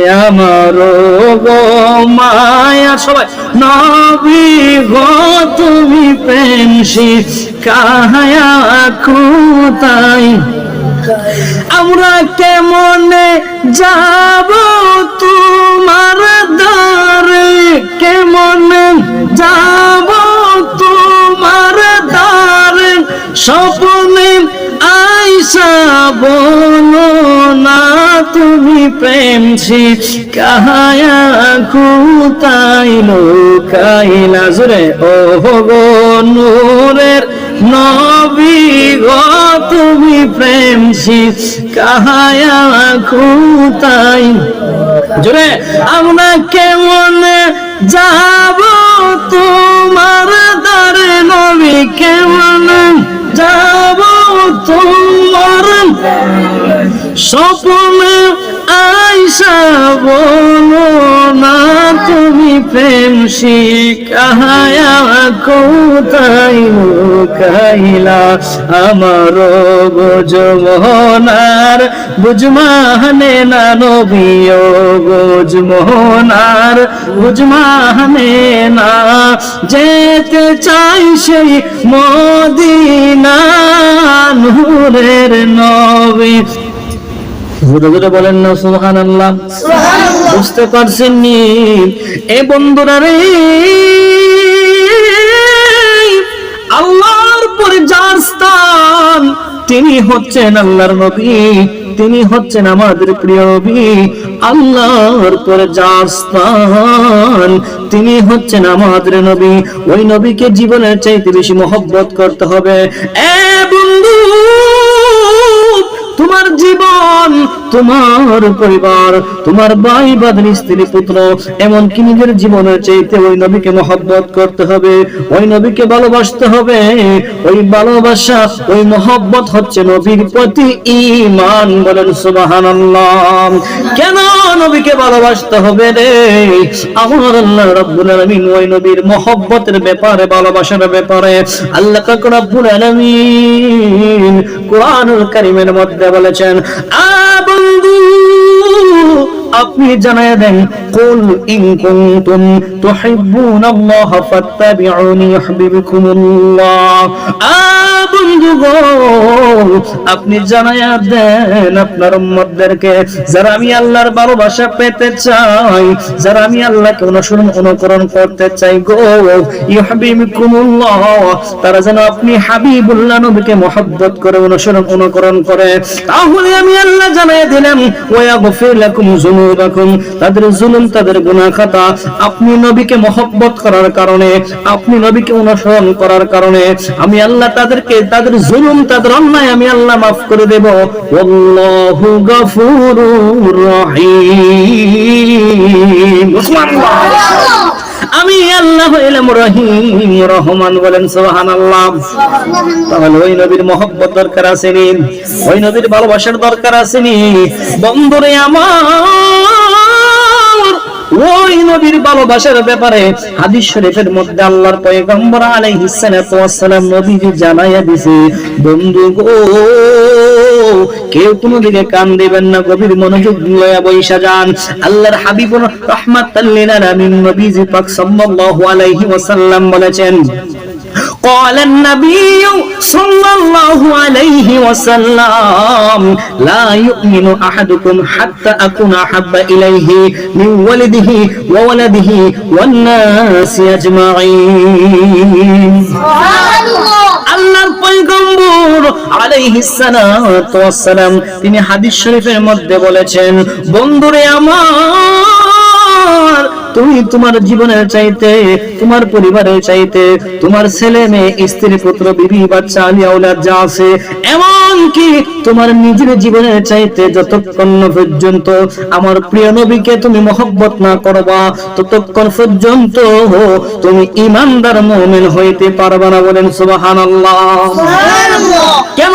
আমার গো মায়া। সবাই, নবী গো, তুমি প্রেমসি কাহায়া কোথায় আমরা কেমনে যাব তোমার দারে কেমনে যাব তোমার দারে স্বপ্নে আইসা বলো না তুমি প্রেম সে কাহায়া কুতাই লোকাইলা জুরে ও গো নূরের নবী গো তুমি প্রেম সে কাহায়া কুতাই জোরে, আমরা কেমন যাব তোমার দারে নবী কেমন? যাব তোমার স্বপ্নে আইসা বলো না, তুমি প্রেম শিখায়া কোথায় কাইলা আমার বুঝমোহনার বুঝমানে না নবীও বুঝমোহনার বুঝমানে না যেতে চাই সেই মদিনা, নূরের নবী। জোরে জোরে বলেন না সুবহান আল্লাহ বুঝতে পারছেন নি এ বন্ধুরা রে আল্লাহর পরে যার স্থান তিনি হচ্ছেন আল্লাহর নবী তিনি হচ্ছেন আমাদের প্রিয় নবী। আল্লাহর পরে যার স্থান তিনি হচ্ছেন আমাদের নবী। ওই নবীকে জীবনের চাইতে বেশি মহব্বত করতে হবে। এ তোমার জীবন তোমার পরিবার, তোমার ভাই বাদন স্ত্রী, পুত্র, এমনকি নিজের জীবনের চাইতে ওই নবীকে মহব্বত করতে হবে, ওই নবীকে ভালোবাসতে হবে। ওই ভালোবাসা, ওই মহব্বত হচ্ছে নবীর প্রতি ইমান বলেন সুবহানাল্লাহ। কেন নবীকে ভালোবাসতে হবে রে? আমার আল্লাহ রাব্বুল আলামিন ওই নবীর মহব্বতের ব্যাপারে, ভালোবাসার ব্যাপারে আল্লাহ পাক রাব্বুল আলামিন কোরআনুল কারীমের মধ্যে বলেছেন আ বন্ধু আপনি জানায় দেন কুল ইন কুনতুম তুহিব্বুনাল্লাহ ফাত্তাবিউনি ইউহিব্বুকুমুল্লাহ। আ বন্ধু গো আপনি জানায়া দেন আপনার উম্মতদেরকে, যারা আমি আল্লাহর ভালোবাসা পেতে চাই, যারা আমি আল্লাহকে অনুসরণ অনুকরণ করতে চাই গো। ইউহিব্বুকুমুল্লাহ, তারা যেন আপনি হাবিবুল্লাহ নবীকে মহব্বত করে অনুসরণ অনুকরণ করে। তাহলে আমি আল্লাহ জানাই দিলাম, ওয়াগফির লাকুম যুনুবাকুম, তাদের জুলুম, তাদের গুনাহ খাতা আপনি নবীকে মহব্বত করার কারণে, আপনি নবীকে অনুসরণ করার কারণে, আমি আল্লাহ তাদেরকে, তাদের জুলুম, তাদের অন্যায় আমি আল্লাহ মাফ করে দেব। আল্লাহু গফুরুর রহিম। আমি আল্লাহ হইলাম রহিম। রহমান বলেন সুবহানাল্লাহ। তাহলে ওই নবীর মহব্বত দরকার আছে নি? ওই নবীর ভালোবাসার দরকার আছে নি? বন্ধুরে আমার ওই নবীর ভালোবাসার ব্যাপারে হাদিস শরীফের মধ্যে আল্লাহর পয়গম্বর আলাইহিস সালাতু ওয়াস সালাম নবীজি জানাইয়া দিছে, বন্ধু গো, কেউ কোনো দিকে কান দিবেন না, গভীর মনোযোগ লয়া বৈশা যান। আল্লাহর হাবিবুর রহমাতাল লিল আলামিন নবীজি পাক সাল্লাল্লাহু আলাইহি ওয়াসাল্লাম বলেছেন قال النبي صلى الله عليه وسلم لا يؤمن أحدكم حتى أكون أحب إليه من ولده وولده والناس أجمعين আল্লাহর পয়গম্বর আলাইহিস সালাতু ওয়াস সালাম তিনি হাদিস শরীফের মধ্যে বলেছেন বন্ধুরে আমার তুমি তোমার জীবনের চাইতে তোমার পরিবারের চাইতে তোমার ছেলে মেয়ে স্ত্রী পুত্র বিবি বাচ্চা আলী আউলাদ যা আছে এমন কি তোমার নিজের জীবনের চাইতে যতক্ষণ পর্যন্ত আমার প্রিয় নবীকে তুমি মহব্বত না করবা ততক্ষণ পর্যন্ত তুমি ইমানদার মুমিন হইতে পারবা না বলেন সুবহানাল্লাহ। কেন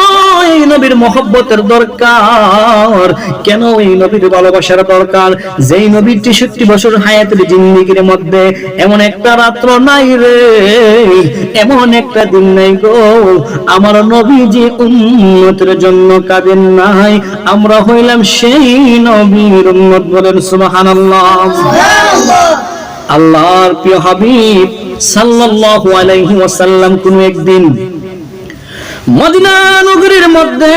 এই নবীর মহব্বতের দরকার? কেন এই নবীর ভালোবাসার দরকার? যেই নবীর তেষট্টি বছর হায়াতের জিন্দিগির মধ্যে এমন একটা রাত্র নাই রে, এমন একটা দিন নাই গো। আমার নবীজি উম্মতের জন্য কাঁদেন নাই। আমরা হইলাম সেই নবীর উম্মত বলেন সুবহানাল্লাহ। আল্লাহর প্রিয় হাবিব সাল্লাল্লাহু আলাইহি ওয়াসাল্লাম কোন একদিন মদিনা নগরীর মধ্যে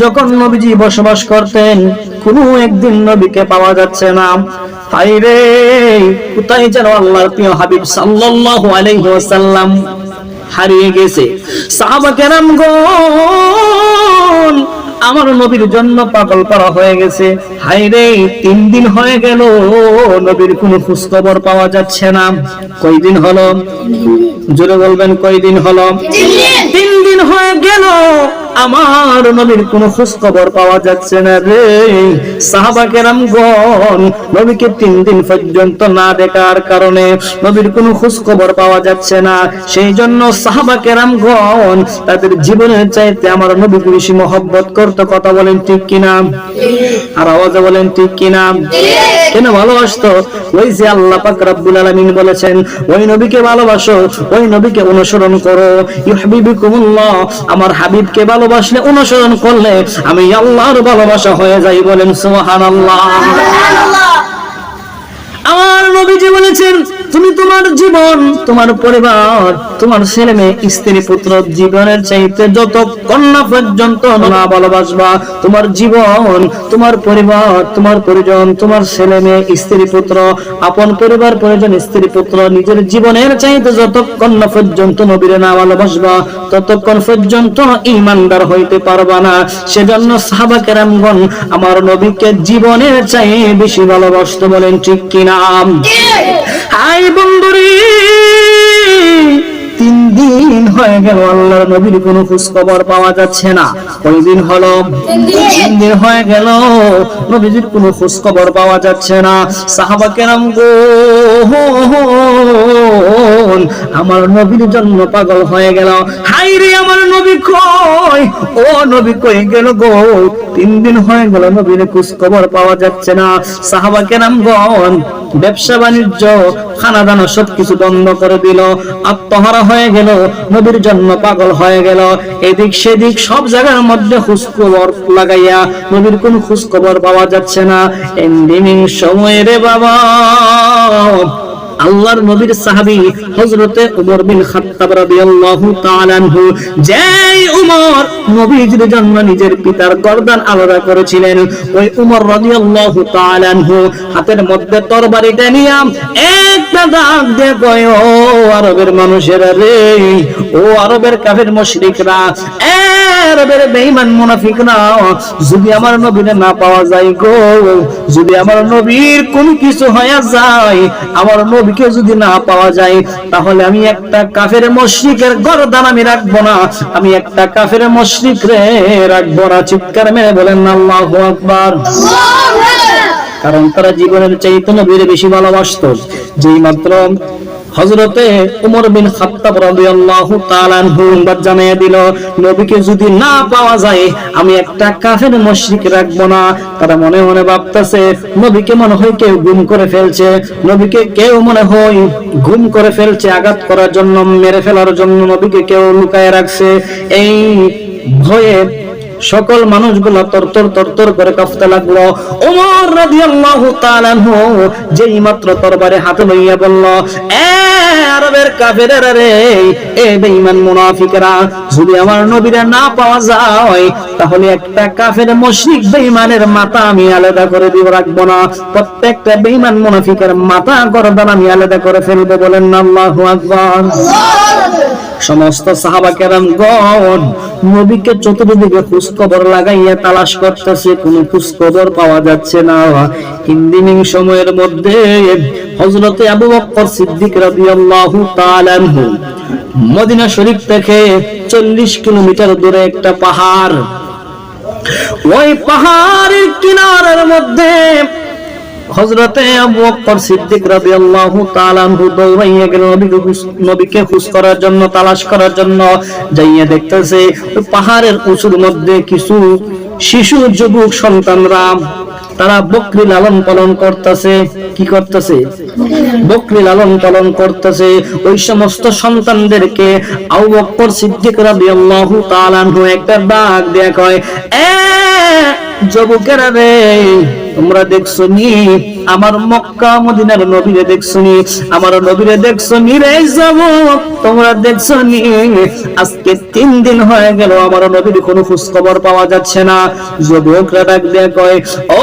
যখন নবীজি বসবাস করতেন কোন একদিন নবীকে পাওয়া যাচ্ছে না। হাইরে কোথায় যেন আল্লাহর প্রিয় হাবিব সাল্লাল্লাহু আলাইহি ওয়াসাল্লাম হারিয়ে গেছে। সাহাবা কেরাম গণ আমার নবীর জন্য পাগল করা হয়ে গেছে। হাইরে তিন দিন হয়ে গেল নবীর কোনো খোঁজ খবর পাওয়া যাচ্ছে না। কয়দিন হলো? জোরে বলবেন কয়দিন হলো? তিন হয়ে গেল। আমার নবীর কোনো খোঁজ খবর পাওয়া যাচ্ছে না রে। সাহাবা কেরাম গণ নবীকে তিন দিন পর্যন্ত না দেখার কারণে নবীর কোনো খোঁজ খবর পাওয়া যাচ্ছে না। সেই জন্য সাহাবা কেরাম গণ তাদের জীবনের চাইতে আমার নবীকে বেশি মহব্বত করতে কথা বলেন ঠিক কিনা? আর আওয়াজে বলেন ঠিক কিনা? কেন ভালোবাসতো? ওই যে আল্লাহ পাক রব্বুল আলামিন বলেছেন, ওই নবীকে ভালোবাসো, ওই নবীকে অনুসরণ করো। ইউহিব্বুকুমুল্লাহ, আমার হাবিবকে ভালোবাসলে অনুসরণ করলে আমি আল্লাহর ভালোবাসা হয়ে যাই বলেন সুবহানাল্লাহ। আমার নবীজি বলেছেন তুমি তোমার জীবন তোমার পরিবার তোমার ছেলে মেয়ে স্ত্রী পুত্র জীবনের চাইতে যত কন্যা পর্যন্ত না ভালোবাসবা তোমার জীবন তোমার পরিবার তোমার পরিজন তোমার ছেলে মেয়ে স্ত্রী পুত্র আপন পরিবার পরিজন স্ত্রী পুত্র নিজের জীবনের চাইতে যত কন্যা পর্যন্ত নবীরে না ভালোবাসবা ততক্ষণ পর্যন্ত ইমানদার হইতে পারবা না। সেজন্য সাহাবা কেরামগণ আমার নবীকে জীবনের চাই বেশি ভালোবাসতো বলেন ঠিক কিনা? হাই বন্ধুরি দিন হয়ে গেল আল্লাহর নবীর কোনো খোঁজ খবর পাওয়া যাচ্ছে না। ওই দিন হলো? তিন দিন হয়ে গেল? নবীজির কোনো খোঁজ খবর পাওয়া যাচ্ছে না। সাহাবা কেরাম গো আমার নবীর জন্য পাগল হয়ে গেল। হাই রে আমার নবী কই? ও নবী কই গেল গো? তিন দিন হয়ে গেল নবীর খোঁজ খবর পাওয়া যাচ্ছে না। সাহাবা কেরাম গন ব্যবসা বাণিজ্য খানা দানা সবকিছু বন্ধ করে দিল। আত্মহারা হয়ে গেল। নবীর জন্য পাগল হয়ে গেল। এদিক সেদিক সব জায়গার মধ্যে খুশখবর লাগাইয়া নবীর কোন খোঁজখবর পাওয়া যাচ্ছে না। এন্ডিমিং সময় রে বাবা, আল্লাহর নবীর সাহাবি হজরতে উমর বিন আরবের মানুষেরা রে, ও আরবের কাফের আরবের মুনাফিকরা, যদি আমার নবীরে না পাওয়া যায় গো, যদি আমার নবীর কোন কিছু হয়ে যায়, আমার নবীকে যদি না পাওয়া যায়, তাহলে আমি একটা কাফের মুশরিকের গরদান আমি রাখব না। আমি একটা কাফের মশ্রিক রে রাখব না। চিৎকার মেরে বলেন আল্লাহু আকবার। কারণ তারা জীবনের চাইতে নবীর বেশি ভালোবাসত। যেই মাত্র হযরতে উমর বিন খাত্তাব রাদিয়াল্লাহু তাআলা জানিয়ে দিল, নবীকে যদি না পাওয়া যায়, আমি একটা কাফের মুশরিক রাখব না। তারা মনে মনে ভাবতেছে, নবীকে মনে হয় কেউ গুম করে ফেলছে। নবীকে কেউ মনে হয় গুম করে ফেলছে আঘাত করার জন্য, মেরে ফেলার জন্য নবীকে কেউ লুকায় রাখছে। এই ভয়ে সকল মানুষগুলো তরতর তরতর করে কাঁপতে লাগল ওমর রাদিয়াল্লাহু তাআলা যেই মাত্র তরবারে হাতে লইয়া বলল এ আরবের কাফেরেরা রে এ বেঈমান মুনাফিকরা যদি আমার নবীরা না পাওয়া যায় তাহলে একটা কাফের মুশরিক বেঈমানের মাথা আমি আলাদা করে দিব রাখব না। প্রত্যেকটা বেঈমান মুনাফিকের মাথা গর্দান আমি আলাদা করে ফেলব বলেন না আল্লাহু আকবার। সমস্ত সাহাবা কেরাম গণ নবীকে চতুর্দিকে খোঁজ খবর লাগাইয়া তালাশ করতেছে, কোনো খোঁজ পাওয়া যাচ্ছে না। ইন্দিনিং সময়ের মধ্যে হযরতে আবু বকর সিদ্দিক রাদিয়াল্লাহু তাআলা আনহু মদিনা শরীফ থেকে 40 কিলোমিটার দূরে একটা পাহাড়, ওই পাহাড়ের কিনারের মধ্যে হযরতে আবু বকর সিদ্দিক রাদিয়াল্লাহু তাআলা আনহু দৌড়াইয়া গেল নবীকে নবীকে খোঁজ করার জন্য, তালাশ করার জন্য যাইয়া দেখতেছে, পাহাড়ের উঁচুর মধ্যে কিছু শিশু, যুবক, সন্তানরা, তারা বকরি লালন পালন করতেছে। কি করতেছে? বকরি লালন পালন করতেছে। ওই সমস্ত সন্তানদেরকে আবু বকর সিদ্দিক রাদিয়াল্লাহু তাআলা আনহু একটা ডাক দেয়া কয়, এ যুবকেরা রে তোমরা দেখছ নি? আমার মক্কা মদিনার নবীরে দেখছ নি? আমার নবীরে দেখছ নি রে যুবক তোমরা দেখছ নি? আজকে তিন দিন হয়ে গেল, আমার নবীর কোনো খোঁজ খবর পাওয়া যাচ্ছে না। যুবকরা ডাক দেয়া কয়, ও,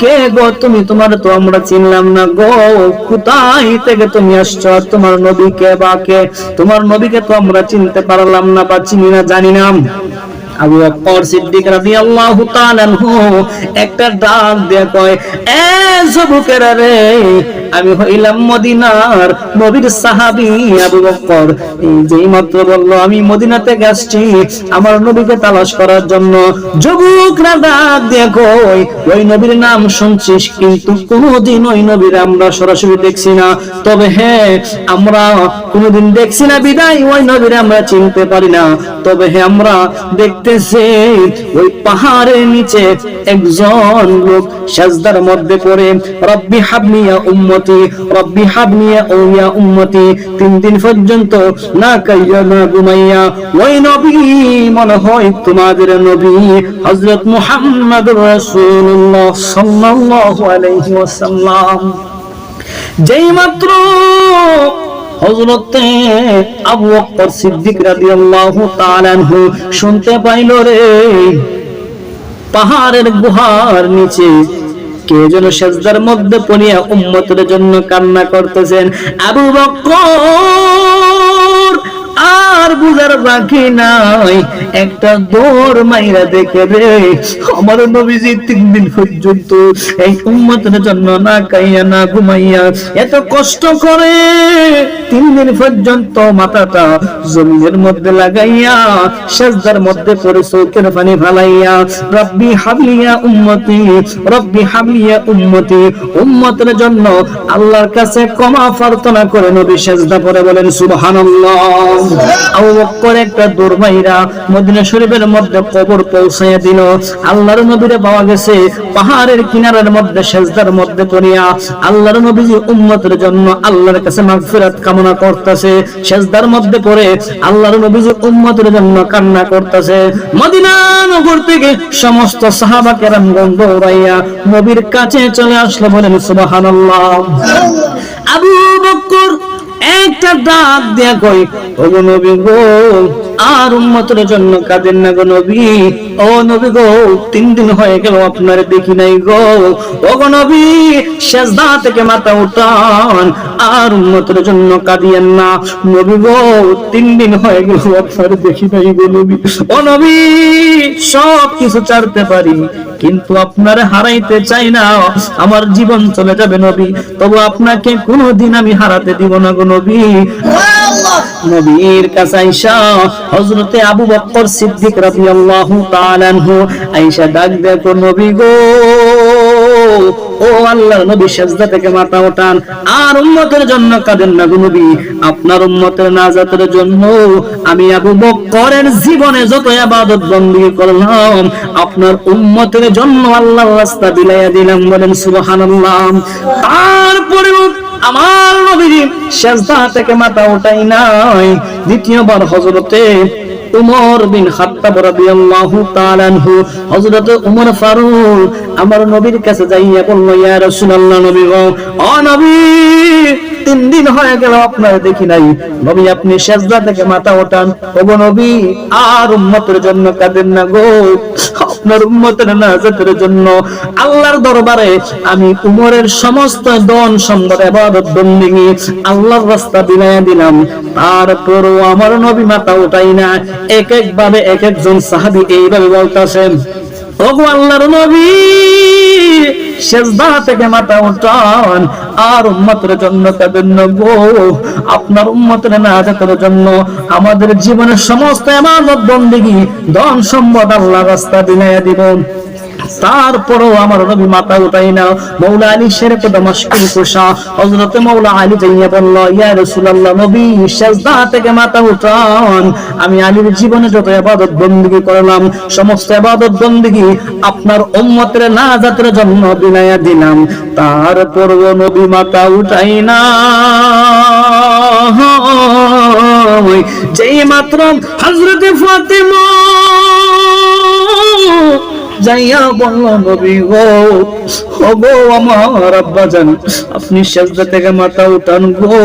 কে গো তুমি? তোমার তো আমরা চিনলাম না গো। কোথায় থেকে তুমি আসছো? আর তোমার নবীকে বা কে? তোমার নবীকে তো আমরা চিনতে পারলাম না বা চিনি না, জানি না। আবু বকর সিদ্দিক রাদিয়াল্লাহু তাআলা একটা ডাক দিয়ে কয়, এ রে, আমি হইলাম মদিনার নবীর সাহাবী আবু বকর। যেই মাত্র বলল, আমি মদিনাতে গেছি আমার নবীকে তালাশ করার জন্য। যুবকরা ডাক দিয়ে কই ওই নবীর নাম শুনছিস, কিন্তু কোনোদিন ওই নবীর আমরা সরাসরি দেখছি না। তবে হ্যাঁ আমরা কোনোদিন দেখছি না বিদায়, ওই নবীর আমরা চিনতে পারি না। তবে হ্যাঁ আমরা দেখতেছি ওই পাহাড়ের নিচে একজন লোক সাজদার মধ্যে পড়ে, রব্বি হাবনিয়া উম্মতি, রব্বি হাবনিয়া ওয়া উম্মতি, তিন দিন পর্যন্ত না কাইয়া না ঘুমাইয়া, ওই নবী, মনে হয় তোমাদের নবী, হযরত মুহাম্মদুর রাসূলুল্লাহ সাল্লাল্লাহু আলাইহি ওয়াসাল্লাম। যেই মাত্র হযরতে আবু বকর সিদ্দিক রাদিয়াল্লাহু তাআলা শুনতে পাইল রে, পাহাড়ের গুহার নিচে কে যেন সেজদার মধ্যে পড়িয়া উম্মতের জন্য কান্না করতেছেন। আবু বকর বাকি নাই। একটা দৌড় মাইরা দেখে রে। আমার নবীজি তিন দিন পর্যন্ত এই উম্মতের জন্য না খাইয়া, না ঘুমাইয়া এত কষ্ট করে তিন দিন পর্যন্ত মাথাটা জমিনের মধ্যে লাগাইয়া, সেজদার মধ্যে পড়ে চৌকের পানি ফালাইয়া, রব্বি হাবলিয়া উম্মতি, রব্বি হাবলিয়া উম্মতি। উম্মতের জন্য আল্লাহর কাছে ক্ষমা প্রার্থনা করে নবী সেজদা পরে বলেন, সুবহানাল্লাহ। আবু বকর একটা দুর্মাইরা মদিনা শরীফের মধ্যে কবর পৌঁছাইয়া দিল। আল্লাহর নবীরে পাওয়া গেছে পাহাড়ের কিনারের মধ্যে সেজদার মধ্যে পড়িয়া। আল্লাহর নবীজি উম্মতের জন্য আল্লাহর কাছে মাগফিরাত কামনা করতেছে। সেজদার মধ্যে পড়ে আল্লাহর নবীজি উম্মতের জন্য কান্না করতেছে। মদিনা নগর থেকে সমস্ত সাহাবা কেরাম দৌড়াইয়া নবীর কাছে চলে আসলো বলেন, সুবহানাল্লাহ। আবু বকর একটা ডাক দেয়া কই ও নবী গো আর উম্মতের জন্য কাঁদেন না গো নবী। ও নবী গো, তিন দিন হয়ে গেল আপনার দেখি নাই গো। ও গো নবী, সেজদা থেকে মাথা উঠান, আর উম্মতের জন্য কাঁদিয়েন না। নবী গো, তিন দিন হয়ে গেল আপনার দেখি নাই গো নবী। ও নবী, সব কিছু ছাড়তে পারি, কিন্তু আপনারে হারাইতে চাই না। আমার জীবন চলে যাবে নবী, তবু আপনাকে কোনোদিন আমি হারাতে দিব না গো নবী। নবীর কাছে হযরতে আবু বকর সিদ্দিক রাদিয়াল্লাহু তাআলা আনহু ডাক নবী গো, ও আল্লাহর নবী সাজদা থেকে মাথা ওঠান। আর উম্মতের জন্য কাঁদেন না গো নবী। আপনার উম্মতের নাজাতের জন্য আমি আবু বকরের জীবনে যত ইবাদত বন্দী করলাম, আপনার উম্মতের জন্য আল্লাহর রাস্তা বিলাইয়া দিলাম বলেন সুবহানাল্লাহ। তারপরে আমার নবী সেজদা থেকে মাথা ওঠাই নাই। দ্বিতীয়বার হযরতে উমর বিন খাত্তাব রাদিয়াল্লাহু তাআলা আনহু, হযরত উমর ফারুক আমার নবীর কাছে যাইয়া বলল, ইয়া রাসূলুল্লাহ নবী গো ও নবী, তিন দিন হয়ে গেল আপনার দেখি নাই। নবী, আপনি সেজদা থেকে মাথা ওঠান ও নবী, আর উম্মতের জন্য কাঁদেন না গো। আপনার উম্মতের নাজাতের জন্য আল্লাহর দরবারে আমি উমরের সমস্ত দন সম্পদ ইবাদত বন্দেগী আল্লাহর রাস্তা বিলাইয়া দিলাম। তারপরও আমার নবী মাতা উঠাই না। এক এক ভাবে এক একজন সাহাবী এইভাবে বলতাছেন, ওগো আল্লাহর নবী! সেজদা থেকে মাথা উঠান। আর উম্মতের জন্য কাঁদেন গো। আপনার উম্মতের নাজাতের জন্য আমাদের জীবনের সমস্ত এমানত বন্দিগি, ধন সম্পদ আল্লাহ রাস্তা দিলাই দিব তারপরও আমার নবী মাথা উঠাই না। মৌলা আলী শের কথা মস্কুল হজরত মৌলা আলী যাইয়া বলল, ইয়া রসুল্লাহ নবী, সাজদা থেকে মাতা উঠান। আমি আলীর জীবনে যত আবাদত বন্দিগি করলাম, সমস্ত আবাদত বন্দিগি আপনার উম্মতের না জাতের জন্য দিনাইয়া দিলাম। তারপরও নবী মাথা উঠাই না। যেই মাত্র হজরতে ফাতেমা যাইয়া বলল, নবী গো গো আমার আব্বা জান আপনি সেজদা থেকে মাথা উঠান গো।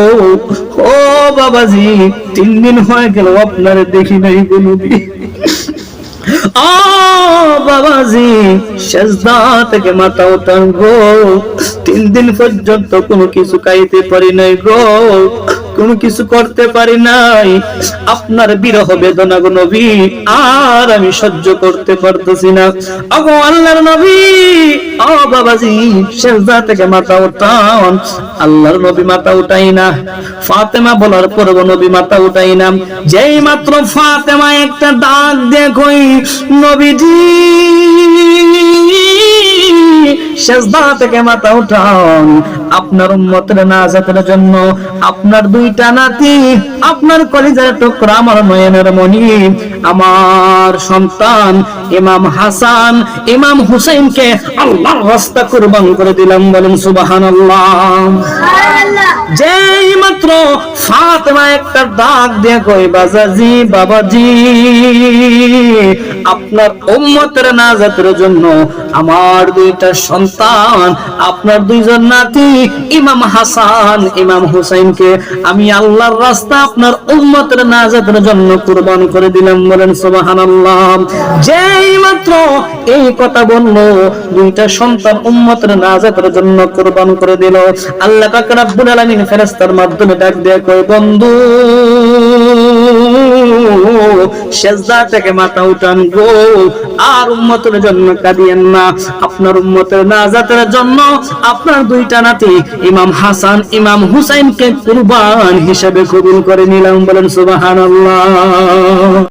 ও বাবাজি, তিন দিন হয়ে গেল, আপনার দেখি নাই গো নবী। আ বাবাজি, সেজদা থেকে মাথা উঠান গো। তিন দিন পর্যন্ত কোনো কিছু খাইতে পারি নাই গো। কোনো কিছু করতে পারি নাই। আপনার বিরহ বেদনা গো নবী, আর আমি সহ্য করতে পারতেছি না। আগো আল্লাহর নবী, ও বাবাজি সেজদা থেকে মাথা উঠান। আল্লাহর নবী মাথা উঠাই না। ফাতেমা বলার পর নবী মাথা উঠাই না। যেই মাত্র ফাতেমা একটা ডাক দেখই, নবীজি সেজদা থেকে মাথা উঠান। আপনার উম্মতের নাজাতের জন্য আপনার দুইটা নাতি আপনার কলিজার টুকরা আমার নয়নের মণি। আমার সন্তান ইমাম হাসান ইমাম আল্লাহর রাস্তা কুরবান করে দিলাম বলেন সুবহানাল্লাহ। যেই মাত্র ফাতেমা একটা ডাক দিয়ে কই বাজাজি বাবাজি আপনার উম্মতের নাজাতের জন্য আমার দুইটা সন্তান আপনার দুইজন নাতি, ইমাম হাসান, ইমাম হুসাইনকে আমি আল্লাহর রাস্তা আপনার উম্মতের নাজাতের জন্য কুরবান করে দিলাম, বলেন সুবহানাল্লাহ। যেই মাত্র এই কথা বলল, দুইটা সন্তান উম্মতের নাজাতের জন্য কুরবান করে দিল। আল্লাহ পাক রব্বুল আলামিন ফেরেশতার মাধ্যমে ডাক দিয়ে কয়, বন্ধু সেজদা থেকে মাথা উঠান গো। আর উম্মতের জন্য কাঁদিয়েন না। আপনার উম্মতের নাজাতের জন্য আপনার দুইটা নাতি, ইমাম হাসান, ইমাম হুসাইনকে কুরবান হিসেবে কবুল করে নিলাম বলেন সুবহানাল্লাহ।